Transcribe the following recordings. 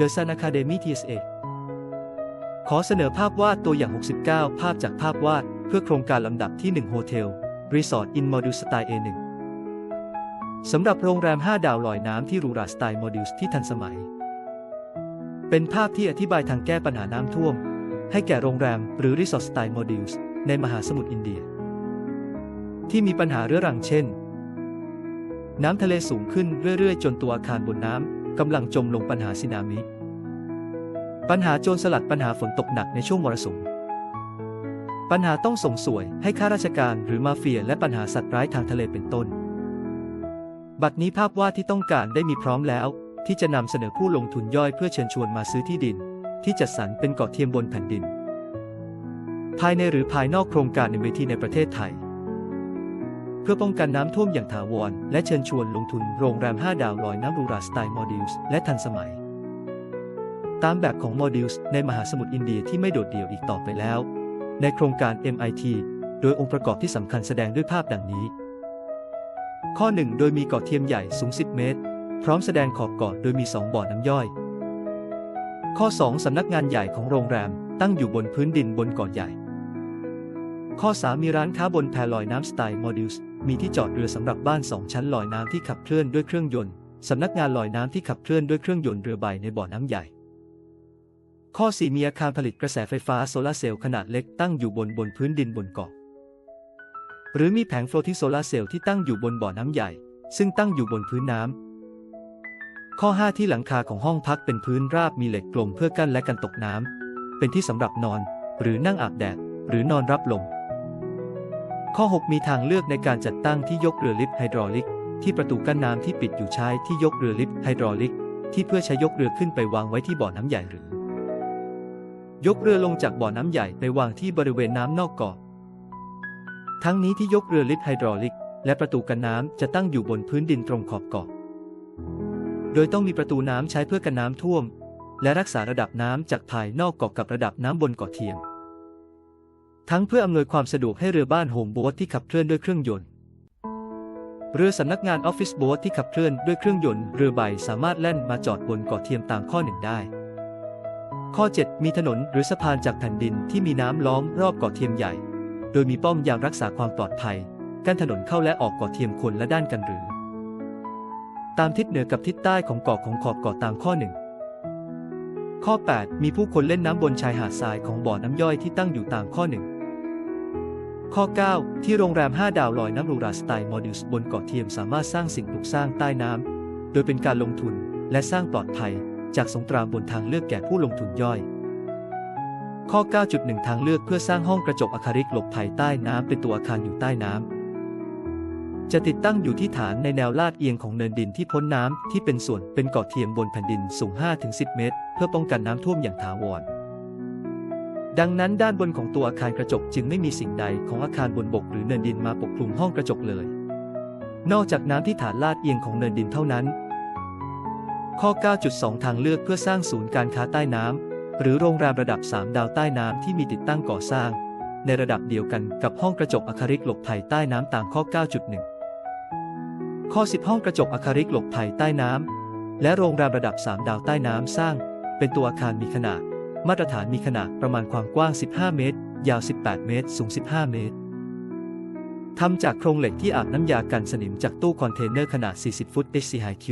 The Sun Academy TSA ขอเสนอภาพวาดตัวอย่าง 69 ภาพจากภาพวาด เพื่อโครงการลำดับที่1 Hotel Resort in Module Style A1 สำหรับโรงแรม 5 ดาวลอยน้ำที่รูราสไตล์ Modules ที่ทันสมัย เป็นภาพที่อธิบายทางแก้ปัญหาน้ำท่วม ให้แก่โรงแรมหรือ Resort Style Modules ในมหาสมุทรอินเดีย ที่มีปัญหาเรื้อรังเช่น น้ำทะเลสูงขึ้นเรื่อยๆ จนตัวอาคารบนน้ำ กำลังจมลงปัญหาสึนามิ ปัญหาโจรสลัดปัญหาฝนตกหนักในช่วงมรสุม ปัญหาต้องส่งสวยให้ข้าราชการหรือมาเฟียและปัญหาสัตว์ร้ายทางทะเลเป็นต้น บัดนี้ภาพวาดที่ต้องการได้มีพร้อมแล้ว ที่จะนำเสนอผู้ลงทุนย่อยเพื่อเชิญชวนมาซื้อที่ดิน ที่จัดสรรเป็นเกาะเทียมบนแผ่นดิน ภายในหรือภายนอกโครงการในเวทีในประเทศไทย พื่อป้องกันน้ำท่วมอย่างถาวร และเชิญชวนลงทุนโรงแรม 5 ดาวลอยน้ำรูราสไตล์โมดิลส์และทันสมัย ตามแบบของโมดิลส์ในมหาสมุทรอินเดียที่ไม่โดดเดี่ยวอีกต่อไปแล้ว ในโครงการ MIT โดยองค์ประกอบที่สำคัญแสดงด้วยภาพดังนี้ ข้อ 1 โดยมีเกาะเทียมใหญ่สูง 10 เมตร พร้อมแสดงขอบเกาะโดยมี 2 บ่อน้ำย่อย ข้อ 2 สำนักงานใหญ่ของโรงแรมตั้งอยู่บนพื้นดินบนเกาะใหญ่ ข้อ 3 มีร้านค้าบนแพลอยน้ำสไตล์โมดิลส์มีที่จอดเรือสำหรับบ้าน 2 ชั้นลอยน้ำที่ขับเคลื่อนด้วยเครื่องยนต์สำนักงานลอยน้ำที่ขับเคลื่อนด้วยเครื่องยนต์เรือใบในบ่อน้ำใหญ่ ข้อ 4 มีอาคารผลิตกระแสไฟฟ้าโซลาเซลล์ขนาดเล็กตั้งอยู่บนบนพื้นดินบนเกาะหรือมีแผงโฟลที่โซลาเซลล์ที่ตั้งอยู่บนบ่อน้ำใหญ่ ซึ่งตั้งอยู่บนพื้นน้ำข้อ 5 ที่หลังคาของห้องพักเป็นพื้นราบมีเหล็กกลมเพื่อกั้นและกันตกน้ำเป็นที่สำหรับนอน หรือนั่งอาบแดดหรือนอนรับลม ข้อ 6 มีทางเลือกในการจัดตั้งที่ยกเรือลิฟต์ไฮดรอลิก ที่ประตูกั้นน้ำที่ปิดอยู่ใช้ที่ยกเรือลิฟต์ไฮดรอลิก ที่เพื่อใช้ยกเรือขึ้นไปวางไว้ที่บ่อน้ำใหญ่หรือ ยกเรือลงจากบ่อน้ำใหญ่ไปวางที่บริเวณน้ำนอกเกาะ ทั้งนี้ที่ยกเรือลิฟต์ไฮดรอลิก และประตูกันน้ำจะตั้งอยู่บนพื้นดินตรงขอบเกาะ โดยต้องมีประตูน้ำใช้เพื่อกันน้ำท่วม และรักษาระดับน้ำจากภายนอกเกาะกับระดับน้ำบนเกาะเทียม ทั้งเพื่ออำนวยความสะดวกให้เรือบ้านโฮมโบ๊ทที่ขับเคลื่อนด้วยเครื่องยนต์ เรือสำนักงานออฟฟิศโบ๊ทที่ขับเคลื่อนด้วยเครื่องยนต์เรือใบสามารถแล่นมาจอดบนเกาะเทียมตามข้อหนึ่งได้ ข้อ 7 มีถนนหรือสะพานจากแผ่นดินที่มีน้ำล้อมรอบเกาะเทียมใหญ่ โดยมีป้อมยามรักษาความปลอดภัยกั้นถนนเข้าและออกเกาะเทียมคนละด้านกันหรือ ตามทิศเหนือกับทิศใต้ของเกาะของขอบเกาะตามข้อหนึ่งข้อ 8 มีผู้คนเล่นน้ำบนชายหาดทรายของบ่อน้ำย่อยที่ตั้งอยู่ตามข้อหนึ่ง ข้อ 9 ที่โรงแรม 5 ดาวลอยน้ำรูราสไตล์โมดิลส์บนเกาะเทียมสามารถสร้างสิ่งปลูกสร้างใต้น้ำ โดยเป็นการลงทุนและสร้างปลอดภัย จากสงครามบนทางเลือกแก่ผู้ลงทุนย่อย ข้อ 9.1 ทางเลือกเพื่อสร้างห้องกระจกอะคาริกหลบภัยใต้น้ำเป็นตัวอาคารอยู่ใต้น้ำ จะติดตั้งอยู่ที่ฐานในแนวลาดเอียงของเนินดินที่พ้นน้ำที่เป็นส่วนเป็นเกาะเทียมบนแผ่นดินสูง 5-10 เมตร เพื่อป้องกันน้ำท่วมอย่างถาวร ดังนั้นด้านบนของตัวอาคารกระจกจึงไม่มีสิ่งใดของอาคารบนบกหรือเนินดินมาปกคลุมห้องกระจกเลย นอกจากน้ำที่ฐานลาดเอียงของเนินดินเท่านั้น ข้อ 9.2 ทางเลือกเพื่อสร้างศูนย์การค้าใต้น้ำหรือโรงแรมระดับ 3 ดาวใต้น้ำที่มีติดตั้งก่อสร้าง ในระดับเดียวกันกับห้องกระจกอะคาริกหลบภัยใต้น้ำตามข้อ 9.1 ข้อ 10 ห้องกระจกอะคาริกหลบภัยใต้น้ำและโรงแรมระดับ 3 ดาวใต้น้ำสร้าง เป็นตัวอาคารมีขนาด มาตรฐานมีขนาดประมาณความกว้าง 15 เมตร ยาว 18 เมตร สูง 15 เมตรทำจากโครงเหล็กที่อาบน้ำยากันสนิมจากตู้คอนเทนเนอร์ขนาด 40 ฟุต HCIQ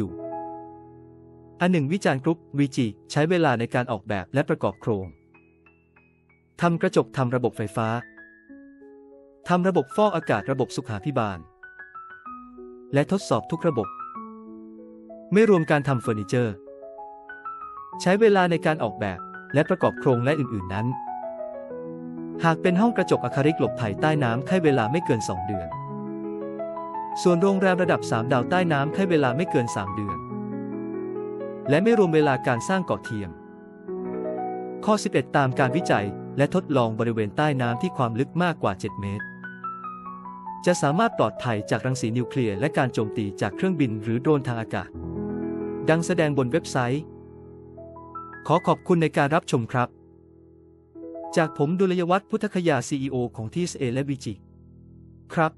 อันหนึ่งวิจารณ์กรุ๊ป VG ใช้เวลาในการออกแบบและประกอบโครง ทำกระจกทำระบบไฟฟ้า ทำระบบฟอกอากาศระบบสุขาพิบาล และทดสอบทุกระบบ ไม่รวมการทำเฟอร์นิเจอร์ ใช้เวลาในการออกแบบ และประกอบโครงและอื่น ๆ นั้น หากเป็นห้องกระจกอะคาริกหลบภัยใต้น้ำใช้เวลาไม่เกิน 2 เดือน ส่วนโรงแรมระดับ 3 ดาวใต้น้ำใช้เวลาไม่เกิน 3 เดือน และไม่รวมเวลาการสร้างเกาะเทียม ข้อ 11 ตามการวิจัยและทดลองบริเวณใต้น้ำที่ความลึกมากกว่า 7 เมตร จะสามารถปลอดภัยจากรังสีนิวเคลียร์และการโจมตีจากเครื่องบินหรือโดรนทางอากาศ ดังแสดงบนเว็บไซต์ ขอขอบคุณในการรับชมครับ จากผมดุลยวัฒน์พุทธคยา CEO ของทีสเอและวิจิ ครับ